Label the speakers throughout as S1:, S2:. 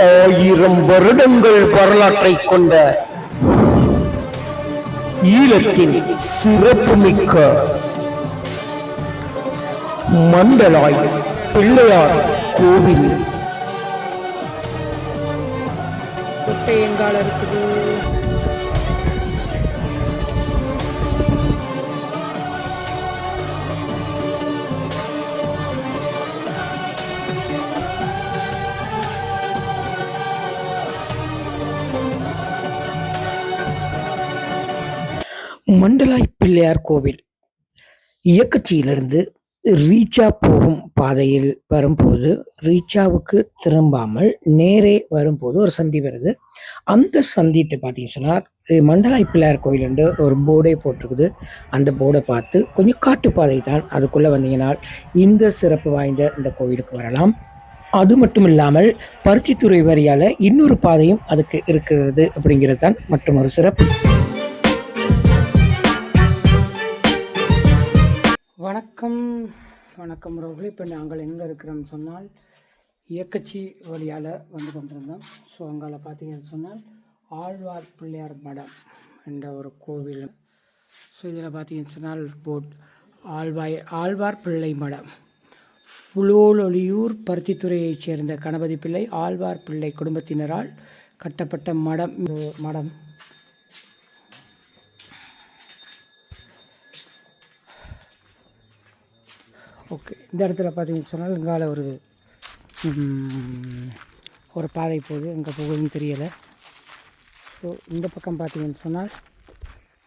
S1: ஆயிரம் வருடங்கள் வரலாற்றை கொண்ட ஈழத்தின் சிறப்புமிக்க மண்டலாய் பிள்ளையார் கோவில். மண்டலாய் பிள்ளையார் கோவில் இயக்கச்சியிலிருந்து ரீச்சா போகும் பாதையில் வரும்போது ரீச்சாவுக்கு திரும்பாமல் நேரே வரும்போது ஒரு சந்தி வருது. அந்த சந்திட்டு பார்த்தீங்கன்னா மண்டலாய் பிள்ளையார் கோயிலுண்டு ஒரு போர்டே போட்டிருக்குது. அந்த போர்டை பார்த்து கொஞ்சம் காட்டுப்பாதை தான் அதுக்குள்ளே வந்தீங்கன்னா இந்த சிறப்பு வாய்ந்த இந்த கோயிலுக்கு வரலாம். அது மட்டும் இல்லாமல் பருத்தித்துறை வரியால் இன்னொரு பாதையும் அதுக்கு இருக்கிறது அப்படிங்கிறது தான் மற்றும் ஒரு சிறப்பு.
S2: வணக்கம். வணக்கம் ரோஹில் இப்போ நாங்கள் எங்கே இருக்கிறோம்னு சொன்னால் இயக்கச்சி வழியால் வந்து கொண்டிருந்தோம். ஸோ அங்கால பார்த்தீங்கன்னு சொன்னால் ஆழ்வார் பிள்ளையார் மடம் என்ற ஒரு கோவில். ஸோ இதில் பார்த்தீங்கன்னு சொன்னால் போட் ஆழ்வாய் ஆழ்வார் பிள்ளை மடம். புலோலொலியூர் பருத்தித்துறையைச் சேர்ந்த கணபதி பிள்ளை ஆழ்வார் பிள்ளை குடும்பத்தினரால் கட்டப்பட்ட மடம். மடம். ஓகே. இந்த இடத்துல பார்த்தீங்கன்னு சொன்னால் இங்கால ஒரு ஒரு பாதை போகுது. எங்கே போகுதுன்னு தெரியலை. ஸோ இந்த பக்கம் பார்த்தீங்கன்னு சொன்னால்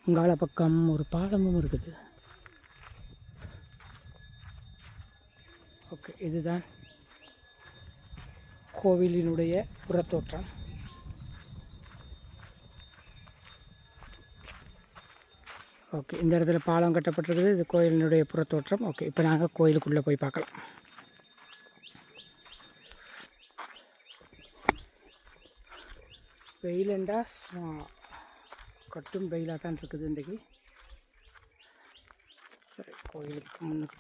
S2: இங்கால பக்கம் ஒரு பாலமும் இருக்குது. ஓகே இதுதான் கோவிலினுடைய புறத்தோற்றம். ஓகே. இந்த இடத்துல பாலம் கட்டப்பட்டிருக்குது. இது கோயிலினுடைய புறத்தோற்றம். ஓகே. இப்போ நாங்கள் கோயிலுக்குள்ளே போய் பார்க்கலாம். வெயிலண்டா? சும்மா கட்டும் வெயிலாக தான் இருக்குது இன்றைக்கி. சரி கோயிலுக்கு முன்னுக்கு.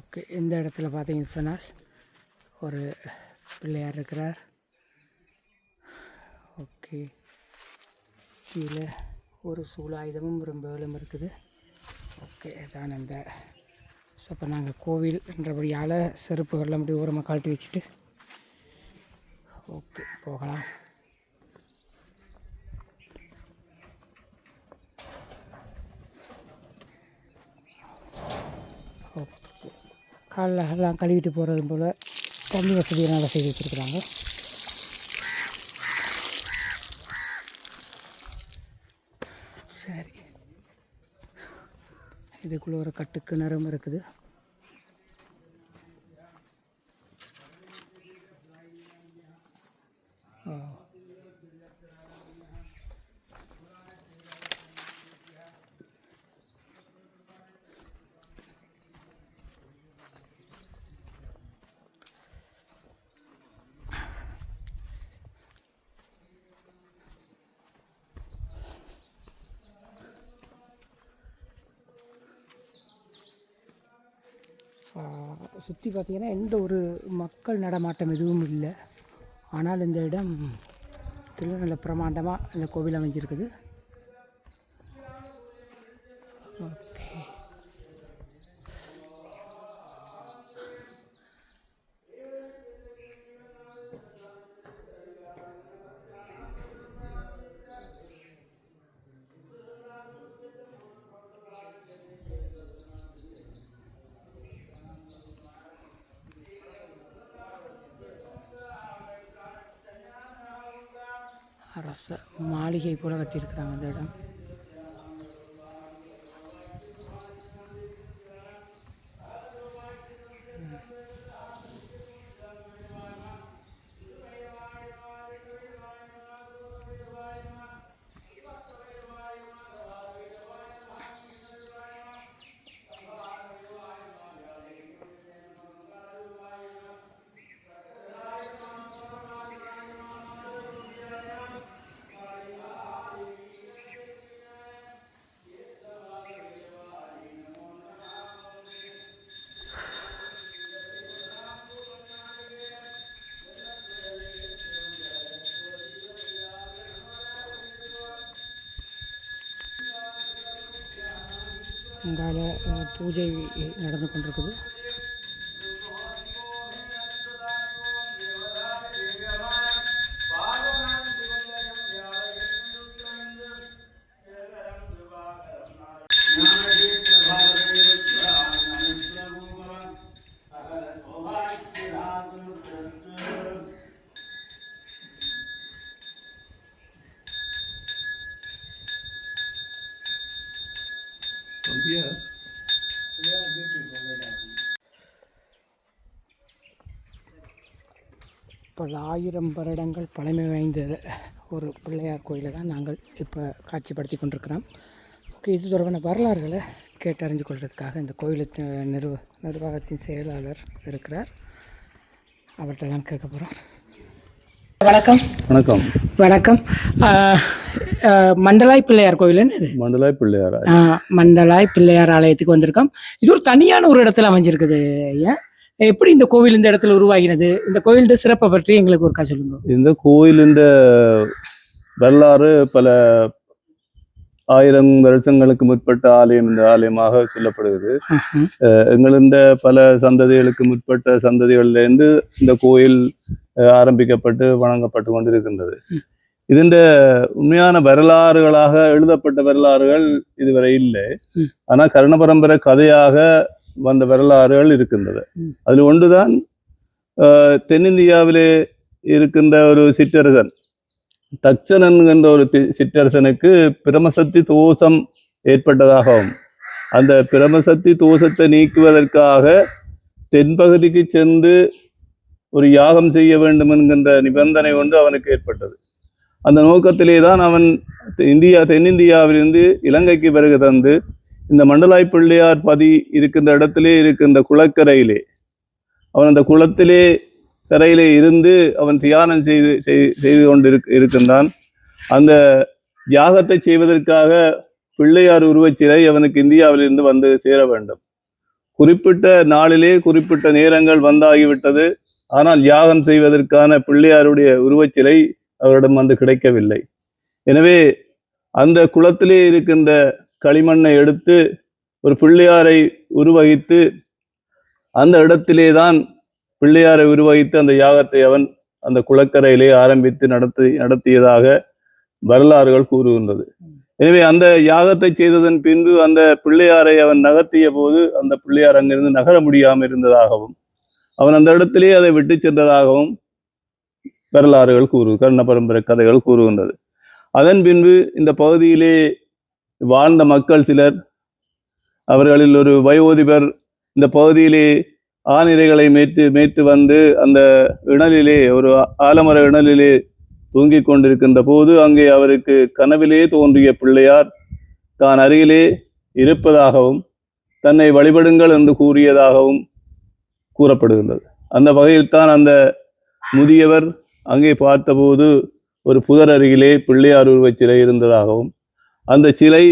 S2: ஓகே. இந்த இடத்துல பார்த்தீங்கன்னு சொன்னால் ஒரு பிள்ளையார் இருக்கிறார். ஓகே கீழே ஒரு சூலாயுதமும் ஒரு வேலும் இருக்குது. ஓகே தான் அந்த ஸோ இப்போ நாங்கள் கோவில் என்றபடியால் செருப்புகள்லாம் அப்படி ஓரமாக கழட்டி வச்சுட்டு ஓகே போகலாம். ஓகே. எல்லாம் கழுவிட்டு போகிறது போல் தண்ணி வசதியை நல்லா செய்து வச்சுருக்குறாங்க. சரி. இதுக்குள்ளே ஒரு கட்டு கிணறும் இருக்குது. சுற்றி பார்த்தீங்கன்னா எந்த ஒரு மக்கள் நடமாட்டம் எதுவும் இல்லை. ஆனால் இந்த இடம் திருநெல்ல பிரமாண்டமாக இந்த கோவில் அமைஞ்சிருக்குது ஓகே அரச மாளிகை போல் கட்டியிருக்கிறாங்க அந்த இடம் அங்கால பூஜை நடந்து கொண்டிருக்குது. பல ஆயிரம் வருடங்கள் பழமை வாய்ந்த ஒரு பிள்ளையார் கோயிலை தான் நாங்கள் இப்போ காட்சிப்படுத்தி கொண்டிருக்கிறோம். ஓகே இது தொடர்பான வரலாறுகளை கேட்டறிஞ்சு கொள்வதற்காக இந்த கோயிலுக்கு நிர்வ நிர்வாகத்தின் செயலாளர் இருக்கிறார். அவர்கிட்ட தான் கேட்க போகிறோம். வணக்கம்.
S3: வணக்கம்.
S2: வணக்கம். மண்டலாய் பிள்ளையார் கோயிலுன்னு இது?
S3: மண்டலாய் பிள்ளையாரா
S2: மண்டலாய் பிள்ளையார் ஆலயத்துக்கு வந்திருக்கோம். இது ஒரு தனியான ஒரு இடத்துல அமைஞ்சிருக்குது ஐயா. எப்படி இந்த கோவில் இந்த இடத்துல உருவாகினது? இந்த கோயிலோட சிறப்பை பற்றி எங்களுக்கு ஒருக்கா சொல்லுங்க.
S3: இந்த கோயிலின் வரலாறு பல ஆயிரம் வருஷங்களுக்கு முற்பட்ட ஆலயம் இந்த ஆலயமாக சொல்லப்படுகிறது.
S2: ஆஹ்,
S3: எங்களிருந்த பல சந்ததிகளுக்கு முற்பட்ட சந்ததிகள்ல இருந்து இந்த கோயில் ஆரம்பிக்கப்பட்டு வணங்கப்பட்டு கொண்டிருக்கின்றது ഇതിന്റെ உண்மையான வரலாறுகளாக எழுதப்பட்ட வரலாறுகள் இதுவரை இல்லை
S2: ம்.
S3: ஆனா கருண பரம்பரை கதையாக வந்த வரலாறுகள் இருக்கின்றது
S2: ம்.
S3: அதில் ஒன்றுதான் அஹ், தென்னிந்தியாவிலே இருக்கின்ற ஒரு சிற்றரசன் தச்சனன் என்ற ஒரு தி- சிற்றரசனுக்கு பிரமசக்தி தோஷம் ஏற்பட்டதாகவும் அந்த பிரமசக்தி தோஷத்தை நீக்குவதற்காக தென்பகுதிக்கு சென்று ஒரு யாகம் செய்ய வேண்டும் என்கின்ற நிபந்தனை ஒன்று அவனுக்கு ஏற்பட்டது. அந்த நோக்கத்திலே தான் அவன் இந்தியா தென்னிந்தியாவிலிருந்து இலங்கைக்கு பிறகு தந்து இந்த மண்டலாய் பிள்ளையார் பதி இருக்கின்ற இடத்திலே இருக்கின்ற குளக்கரையிலே அவன் அந்த குளத்திலே கரையிலே இருந்து அவன் தியானம் செய்து செய்- செய்து கொண்டு இருக்- இருக்கின்றான். அந்த யாகத்தை செய்வதற்காக பிள்ளையார் உருவச்சிலை அவனுக்கு இந்தியாவிலிருந்து வந்து சேர வேண்டும். குறிப்பிட்ட நாளிலே குறிப்பிட்ட நேரங்கள் வந்தாகிவிட்டது. ஆனால் யாகம் செய்வதற்கான பிள்ளையாருடைய உருவச்சிலை அவரிடம் வந்து கிடைக்கவில்லை. எனவே அந்த குளத்திலே இருக்கின்ற களிமண்ணை எடுத்து ஒரு பிள்ளையாரை உருவகித்து அந்த இடத்திலே தான் பிள்ளையாரை உருவகித்து அந்த யாகத்தை அவன் அந்த குளக்கரையிலே ஆரம்பித்து நடத்தி நடத்தியதாக வரலாறுகள் கூறுகின்றது. எனவே அந்த யாகத்தை செய்ததன் பின்பு அந்த பிள்ளையாரை அவன் நகர்த்திய போது அந்த பிள்ளையார் அங்கிருந்து நகர முடியாமல் இருந்ததாகவும் அவன் அந்த இடத்திலேயே அதை விட்டு சென்றதாகவும் வரலாறுகள் கூறு கர்ண பரம்பரை கதைகள் கூறுகின்றது. அதன் பின்பு இந்த பகுதியிலே வாழ்ந்த மக்கள் சிலர் அவர்களில் ஒரு வயோதிபர் இந்த பகுதியிலே ஆனிரைகளை மேய்த்து மேய்த்து வந்து அந்த இணலிலே ஒரு ஆலமர இணலிலே தூங்கிக் கொண்டிருக்கின்ற போது அங்கே அவருக்கு கனவிலே தோன்றிய பிள்ளையார் தான் அருகிலே இருப்பதாகவும் தன்னை வழிபடுங்கள் என்று கூறியதாகவும் கூறப்படுகின்றது. அந்த வகையில்தான் அந்த முதியவர் அங்கே பார்த்தபோது ஒரு புதர் அருகிலே பிள்ளையார் உருவச் சிலை இருந்ததாகவும் அந்த சிலை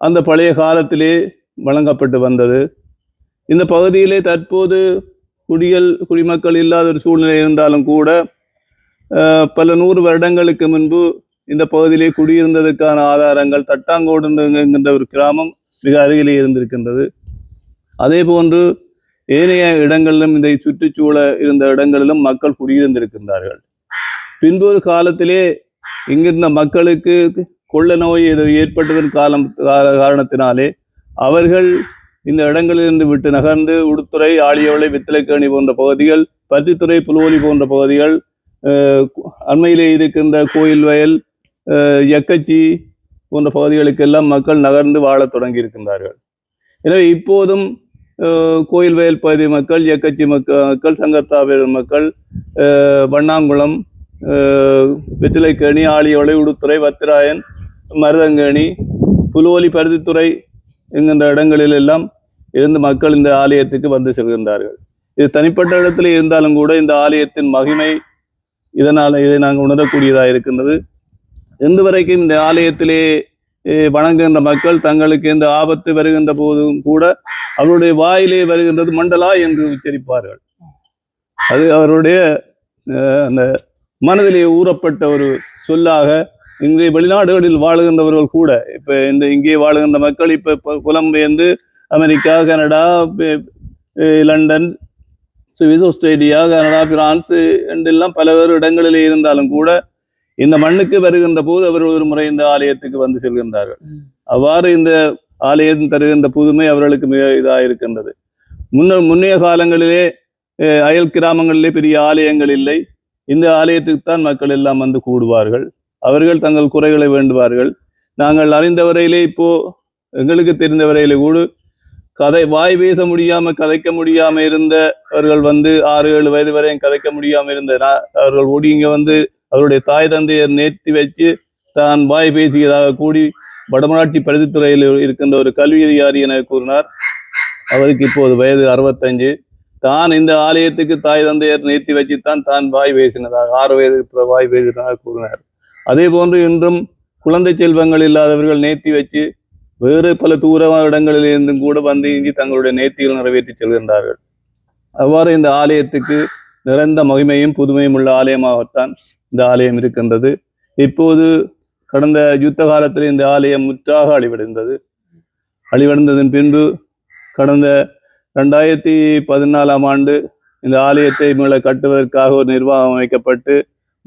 S3: அந்த பழைய காலத்திலே வழங்கப்பட்டு வந்தது. இந்த பகுதியிலே தற்போது குடியல் குடிமக்கள் இல்லாத ஒரு சூழ்நிலை இருந்தாலும் கூட பல நூறு வருடங்களுக்கு முன்பு இந்த பகுதியிலே குடியிருந்ததற்கான ஆதாரங்கள் தட்டாங்கோடு என்கின்ற ஒரு கிராமம் மிக அருகிலே இருந்திருக்கின்றது. அதே போன்று ஏனைய இடங்களிலும் இந்த சுற்றுச்சூழல் இருந்த இடங்களிலும் மக்கள் குடியிருந்திருக்கின்றார்கள். பின்பொரு ஒரு காலத்திலே இங்கிருந்த மக்களுக்கு கொள்ள நோய் ஏதோ ஏற்பட்டதன் காலம் காரணத்தினாலே அவர்கள் இந்த இடங்களிலிருந்து விட்டு நகர்ந்து உடுத்துறை ஆலியவளை வித்தலைக்கேணி போன்ற பகுதிகள் பத்தித்துறை புலுவலி போன்ற பகுதிகள் அண்மையிலே இருக்கின்ற கோயில் வயல் எக்கச்சி போன்ற பகுதிகளுக்கெல்லாம் மக்கள் நகர்ந்து வாழத் தொடங்கி இருக்கின்றார்கள் எனவே இப்போதும் கோயில் வயல் பகுதி மக்கள் எக்கச்சி மக்கள் மக்கள் சங்கத்தாவின் மக்கள் வண்ணாங்குளம் வெற்றிலைக்கேணி ஆழியோலை உடுத்துறை வத்திராயன் மருதங்கேணி புலுவலி பருத்தித்துறை என்கின்ற இடங்களில் எல்லாம் இருந்து மக்கள் இந்த ஆலயத்துக்கு வந்து செல்கின்றார்கள். இது தனிப்பட்ட இடத்துல இருந்தாலும் கூட இந்த ஆலயத்தின் மகிமை இதனால் இதை நாங்கள் உணரக்கூடியதாக இருக்கின்றது. இன்று வரைக்கும் இந்த ஆலயத்திலே வணங்குகின்ற மக்கள் தங்களுக்கு எந்த ஆபத்து வருகின்ற போதும் கூட அவருடைய வாயிலே வருகின்றது மண்டலா என்று உச்சரிப்பார்கள். அது அவருடைய அந்த மனதிலே ஊறப்பட்ட ஒரு சொல்லாக இங்கே வெளிநாடுகளில் வாழுகின்றவர்கள் கூட இப்போ இந்த இங்கே வாழுகின்ற மக்கள் இப்போ புலம்பெயர்ந்து America Canada London Swiss Australia Canada France என்றெல்லாம் பல்வேறு இடங்களிலே இருந்தாலும் கூட இந்த மண்ணுக்கு வருகின்ற போது அவர்கள் ஒரு முறை இந்த ஆலயத்துக்கு வந்து செல்கின்றார்கள். அவ்வாறு இந்த ஆலயம் தருகின்ற புதுமை அவர்களுக்கு மிக இதாக இருக்கின்றது. முன்ன முன்னைய காலங்களிலே அயல் கிராமங்களிலே பெரிய ஆலயங்கள் இல்லை. இந்த ஆலயத்துக்கு தான் மக்கள் எல்லாம் வந்து கூடுவார்கள். அவர்கள் தங்கள் குறைகளை வேண்டுவார்கள். நாங்கள் அறிந்த வரையிலே இப்போ எங்களுக்கு தெரிந்த வரையிலே கூட கதை வாய் பேச முடியாம கதைக்க முடியாம இருந்தவர்கள் வந்து ஆறு ஏழு வயது வரையும் கதைக்க முடியாம இருந்த அவர்கள் ஓடி இங்க வந்து அவருடைய தாய் தந்தையர் நேர்த்தி வச்சு தான் வாய் பேசியதாக கூடி வடமராட்சி பருத்தித்துறையில் இருக்கின்ற ஒரு கல்வி அதிகாரி என கூறினார். அவருக்கு இப்போது வயது அறுபத்தஞ்சு. தான் இந்த ஆலயத்துக்கு தாய் தந்தையர் நேர்த்தி வச்சுத்தான் தான் வாய் பேசினதாக ஆறு வயது வாய் பேசினதாக கூறினார். அதே போன்று இன்றும் குழந்தை செல்வங்கள் இல்லாதவர்கள் நேர்த்தி வச்சு வேறு பல தூர இடங்களிலிருந்தும் கூட வந்து இங்கு தங்களுடைய நேர்த்திகள் நிறைவேற்றி செல்கின்றார்கள். அவ்வாறு இந்த ஆலயத்துக்கு நிறைந்த மகிமையும் புதுமையும் உள்ள ஆலயமாகத்தான் இந்த ஆலயம் இருக்கின்றது. இப்போது கடந்த யுத்த காலத்தில் இந்த ஆலயம் முற்றாக அழிவடைந்தது. அழிவடைந்ததன் பின்பு கடந்த ரெண்டாயிரத்தி பதினாலாம் ஆண்டு இந்த ஆலயத்தை மீள கட்டுவதற்காக ஒரு நிர்வாகம் அமைக்கப்பட்டு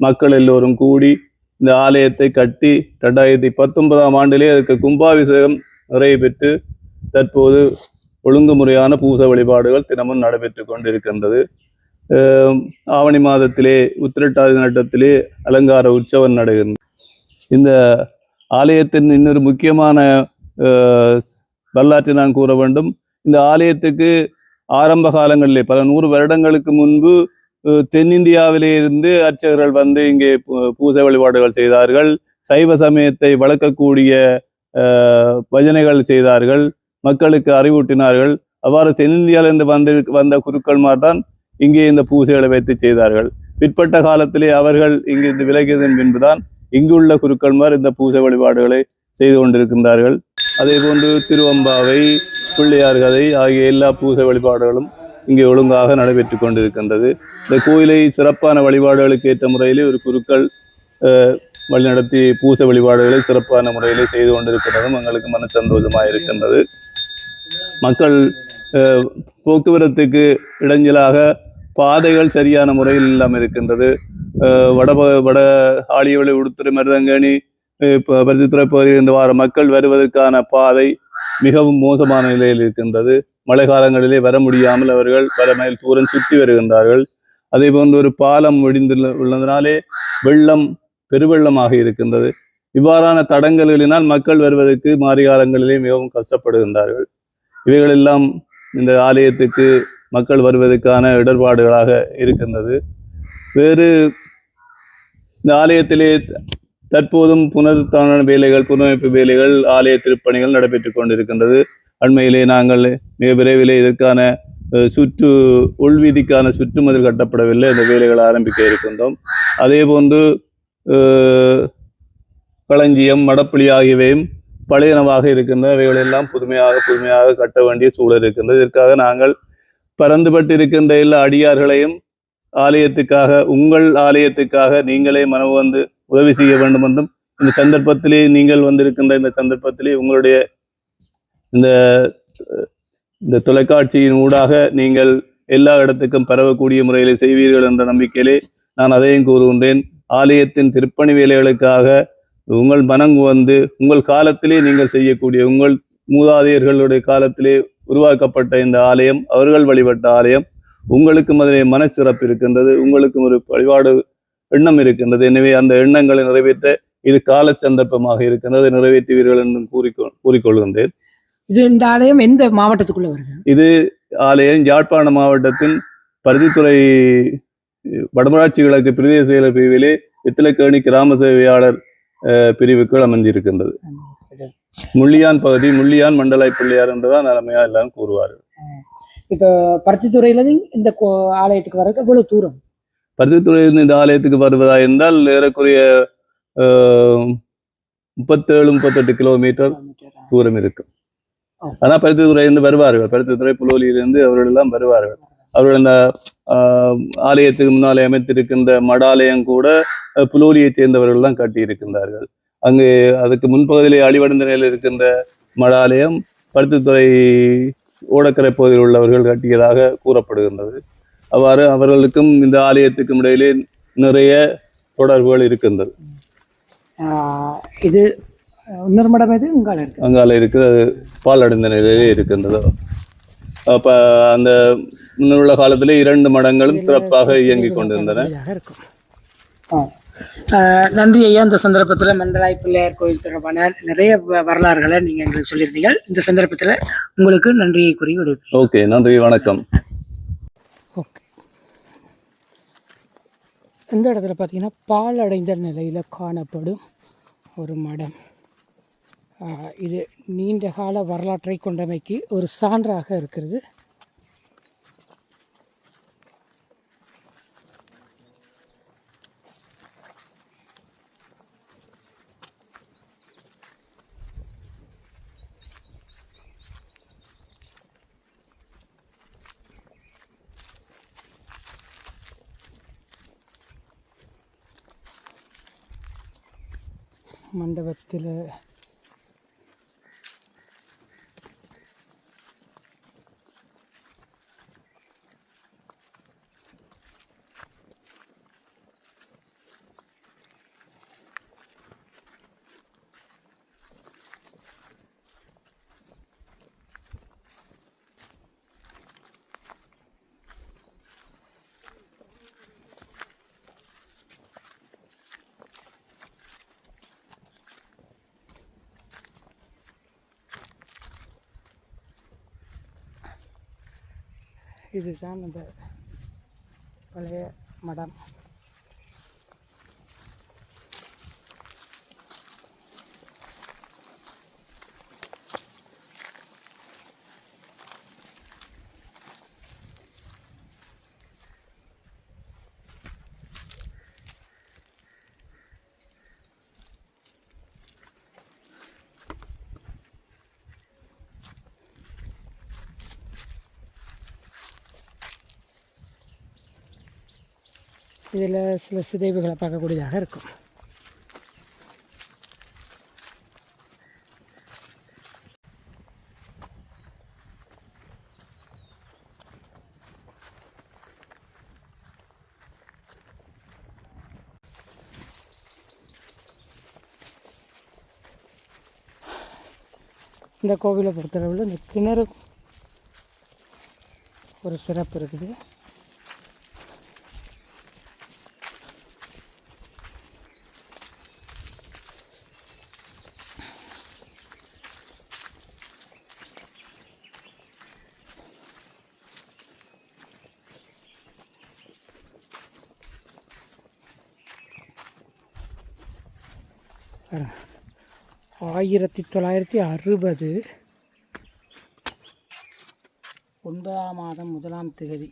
S3: மக்கள் எல்லோரும் கூடி இந்த ஆலயத்தை கட்டி ரெண்டாயிரத்தி பத்தொன்பதாம் ஆண்டிலே அதற்கு கும்பாபிஷேகம் நிறைவு பெற்று தற்போது ஒழுங்குமுறையான பூச வழிபாடுகள் தினமும் நடைபெற்று கொண்டிருக்கின்றது. ஆவணி மாதத்திலே உத்திரட்டாதி நட்டத்திலே அலங்கார உற்சவம் நடைகின்றது இந்த ஆலயத்தின் இன்னொரு முக்கியமான அஹ், வரலாற்றை நான் கூற வேண்டும் இந்த ஆலயத்துக்கு ஆரம்ப காலங்களிலே பல நூறு வருடங்களுக்கு முன்பு தென்னிந்தியாவிலே இருந்து அர்ச்சகர்கள் வந்து இங்கே பூ- பூசை வழிபாடுகள் செய்தார்கள் சைவ சமயத்தை வளர்க்கக்கூடிய பஜனைகள் செய்தார்கள் மக்களுக்கு அறிவூட்டினார்கள் அவ்வாறு தென்னிந்தியாவிலிருந்து வந்து வந்த குருக்கள்மார் தான் இங்கே இந்த பூசைகளை வைத்து செய்தார்கள். பிற்பட்ட காலத்திலே அவர்கள் இங்கு இந்த விலகியதன் பின்புதான் இங்குள்ள குருக்கள்மார் இந்த பூசை வழிபாடுகளை செய்து கொண்டிருக்கின்றார்கள். அதே போன்று திருவம்பாவை பிள்ளையார் கதை ஆகிய எல்லா பூசை வழிபாடுகளும் இங்கே ஒழுங்காக நடைபெற்று கொண்டிருக்கின்றது. இந்த கோயிலை சிறப்பான வழிபாடுகளுக்கு ஏற்ற முறையிலே ஒரு குருக்கள் வழிநடத்தி பூசை வழிபாடுகளை சிறப்பான முறையிலே செய்து கொண்டிருக்கிறதும் எங்களுக்கு மன சந்தோஷமாக இருக்கின்றது மக்கள் அஹ், போக்குவரத்துக்கு இடைஞ்சலாக பாதைகள் சரியான முறையில் இல்லாமல் இருக்கின்றது. வட வட ஆழியவளி உடுத்துறை மருதங்கனி பருத்தித்துறை பகுதியில் இருந்து வார மக்கள் வருவதற்கான பாதை மிகவும் மோசமான நிலையில் இருக்கின்றது. மழை காலங்களிலே வர முடியாமல் அவர்கள் பல மைல் தூரம் சுற்றி வருகின்றார்கள். அதே போன்று ஒரு பாலம் முடிந்துள்ள உள்ளதனாலே வெள்ளம் பெருவெள்ளமாக இருக்கின்றது. இவ்வாறான தடங்கல்களினால் மக்கள் வருவதற்கு மாறி காலங்களிலே மிகவும் கஷ்டப்படுகின்றார்கள். இவைகளெல்லாம் இந்த ஆலயத்துக்கு மக்கள் வருவதற்கான இடர்பாடுகளாக இருக்கின்றது. வேறு இந்த ஆலயத்திலே தற்போதும் புனருத்தான வேலைகள் புனரமைப்பு வேலைகள் ஆலய திருப்பணிகள் நடைபெற்றுக் கொண்டிருக்கின்றது. அண்மையிலே நாங்கள் மிக விரைவிலே இதற்கான சுற்று உள்வீதிக்கான சுற்றுமதில் கட்டப்படவில்லை. இந்த வேலைகளை ஆரம்பிக்க இருக்கின்றோம். அதே போன்று களஞ்சியம் மடப்புளி ஆகியவையும் பழையனவாக இருக்கின்ற இவைகளெல்லாம் புதுமையாக புதுமையாக கட்ட வேண்டிய சூழல் இருக்கின்றது. இதற்காக நாங்கள் பறந்துபட்டு இருக்கின்ற எல்லா அடியார்களையும் ஆலயத்துக்காக உங்கள் ஆலயத்துக்காக நீங்களே மனம் வந்து உதவி செய்ய வேண்டும் என்றும் இந்த சந்தர்ப்பத்திலே நீங்கள் வந்திருக்கின்ற இந்த சந்தர்ப்பத்திலே உங்களுடைய இந்த இந்த தொலைக்காட்சியின் ஊடாக நீங்கள் எல்லா இடத்துக்கும் பரவக்கூடிய முறையிலே செய்வீர்கள் என்ற நம்பிக்கையிலே நான் அதையும் கூறுகின்றேன். ஆலயத்தின் திருப்பணி வேலைகளுக்காக உங்கள் மனம் வந்து உங்கள் காலத்திலே நீங்கள் செய்யக்கூடிய உங்கள் மூதாதையர்களுடைய காலத்திலே உருவாக்கப்பட்ட இந்த ஆலயம் அவர்கள் வழிபட்ட ஆலயம் உங்களுக்கும் அதிலே மனச்சிறப்பு இருக்கின்றது உங்களுக்கும் ஒரு வழிபாடு எண்ணம் இருக்கின்றது. எனவே அந்த எண்ணங்களை நிறைவேற்ற இது கால சந்தர்ப்பமாக இருக்கின்றது நிறைவேற்றுவீர்கள் என்றும் கூறிக்கொ கூறிக்கொள்கின்றேன்.
S2: இது இந்த ஆலயம் எந்த மாவட்டத்துக்குள்ள வருது?
S3: இது ஆலயம் யாழ்ப்பாண மாவட்டத்தின் பருத்தித்துறை வடமராட்சி கிழக்கு பிரதேச செயலர் பிரிவிலே வித்திலக்கேணி கிராம சேவையாளர் பிரிவுக்குள் அமைஞ்சிருக்கின்றது முள்ளியான் பகுதி முள்ளியான் மண்டலை பிள்ளையார் என்றுதான் நிலைமையா எல்லாம் கூறுவார்கள்.
S2: இப்போ பருத்தித்துறையில இந்த ஆலயத்துக்கு வரக்கு எவ்வளவு தூரம்?
S3: பருத்தித்துறையிலிருந்து இந்த ஆலயத்துக்கு வருவதா என்றால் ஏறக்குறைய முப்பத்தேழு முப்பத்தெட்டு கிலோமீட்டர் தூரம் இருக்கும். ஆனா பருத்தித்துறையிலிருந்து வருவார்கள். பருத்தித்துறை புலோலியிலிருந்து அவர்கள் எல்லாம் வருவார்கள். அவர்கள் அந்த ஆலயத்துக்கு முன்னாலே அமைத்திருக்கின்ற மடாலயம் கூட புலோலியைச் சேர்ந்தவர்கள் தான் கட்டி இருக்கின்றார்கள் அங்கு அதுக்கு முன்பகுதியிலே அழிவடைந்த நிலையில் இருக்கின்ற மட ஆலயம் பருத்தித்துறை ஓடக்கரை பகுதியில் உள்ளவர்கள் கட்டியதாக கூறப்படுகின்றது. அவ்வாறு அவர்களுக்கும் இந்த ஆலயத்துக்கும் இடையிலே நிறைய தொடர்புகள் இருக்கின்றது.
S2: இது இன்னொரு மடம் இருக்கு.
S3: அங்கால இருக்கிறது பால் அடைந்த நிலையிலே இருக்கின்றது. அப்ப அந்த முன்னுள்ள காலத்திலே இரண்டு மடங்களும் சிறப்பாக இயங்கிக் கொண்டிருந்தன.
S2: நன்றி ஐயா. இந்த சந்தர்ப்பத்தில் மண்டலாய் பிள்ளையார் கோயில் தொடர்பான நிறைய வரலாறுகளை நீங்கள் எங்களுக்கு சொல்லியிருந்தீங்க இந்த சந்தர்ப்பத்தில் உங்களுக்கு நன்றியை கூறி விடுவிப்பேன்
S3: ஓகே நன்றி வணக்கம்.
S2: ஓகே. இந்த இடத்துல பார்த்தீங்கன்னா பால் அடைந்த நிலையில் காணப்படும் ஒரு மடம். இது நீண்ட கால வரலாற்றை கொண்டமைக்கு ஒரு சான்றாக இருக்கிறது. மண்டபத்தில் இதுதான் அந்த பழைய மடம். இதில் சில சிதைவுகளை பார்க்கக்கூடியதாக இருக்கும். இந்த கோவிலை பொறுத்தளவில் இந்த கிணறு ஒரு சிறப்பு இருக்குது. ஆயிரத்தி தொள்ளாயிரத்தி அறுபது ஒன்பதாம் மாதம் முதலாம் தேதி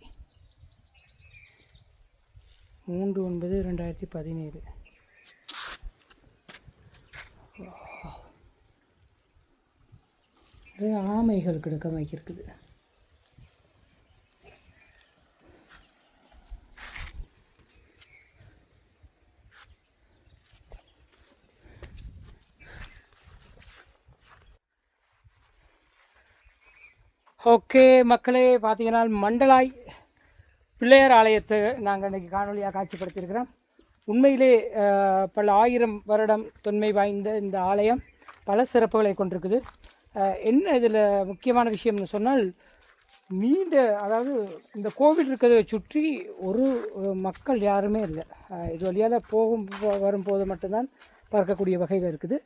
S2: மூன்று ஒன்பது ரெண்டாயிரத்தி பதினேழு. ஆமைகள் கிடக்க வைக்கிருக்குது ஓகே மக்களே பார்த்தீங்கன்னா மண்டலாய் பிள்ளையார் ஆலயத்தை நாங்கள் இன்றைக்கி காணொலியாக காட்சிப்படுத்தியிருக்கிறோம். உண்மையிலே பல ஆயிரம் வருடம் தொன்மை வாய்ந்த இந்த ஆலயம் பல சிறப்புகளை கொண்டிருக்குது. என்ன இதில் முக்கியமான விஷயம்னு சொன்னால் நீண்ட அதாவது இந்த கோவில் இருக்கிறத சுற்றி ஒரு மக்கள் யாருமே இல்லை. இது வழியால் போகும் வரும்போது மட்டும்தான் பார்க்கக்கூடிய வகையில் இருக்குது.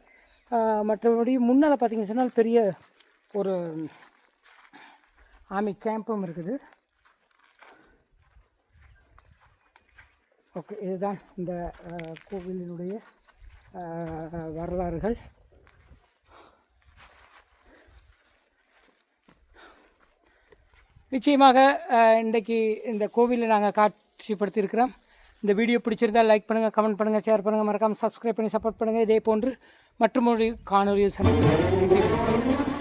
S2: மற்றபடி முன்னால் பார்த்திங்கன்னு சொன்னால் பெரிய ஒரு ஆமி கேம்பும் இருக்குது. ஓகே இதுதான் இந்த கோவிலினுடைய வரலாறுகள். நிச்சயமாக இன்றைக்கு இந்த கோவிலை நாங்கள் காட்சிப்படுத்தியிருக்கிறோம். இந்த வீடியோ பிடிச்சிருந்தால் லைக் பண்ணுங்கள் கமெண்ட் பண்ணுங்கள் ஷேர் பண்ணுங்கள் மறக்காமல் சப்ஸ்கிரைப் பண்ணி சப்போர்ட் பண்ணுங்கள் இதே போன்று மற்றொரு காணொலியில் சந்திக்கிறேன்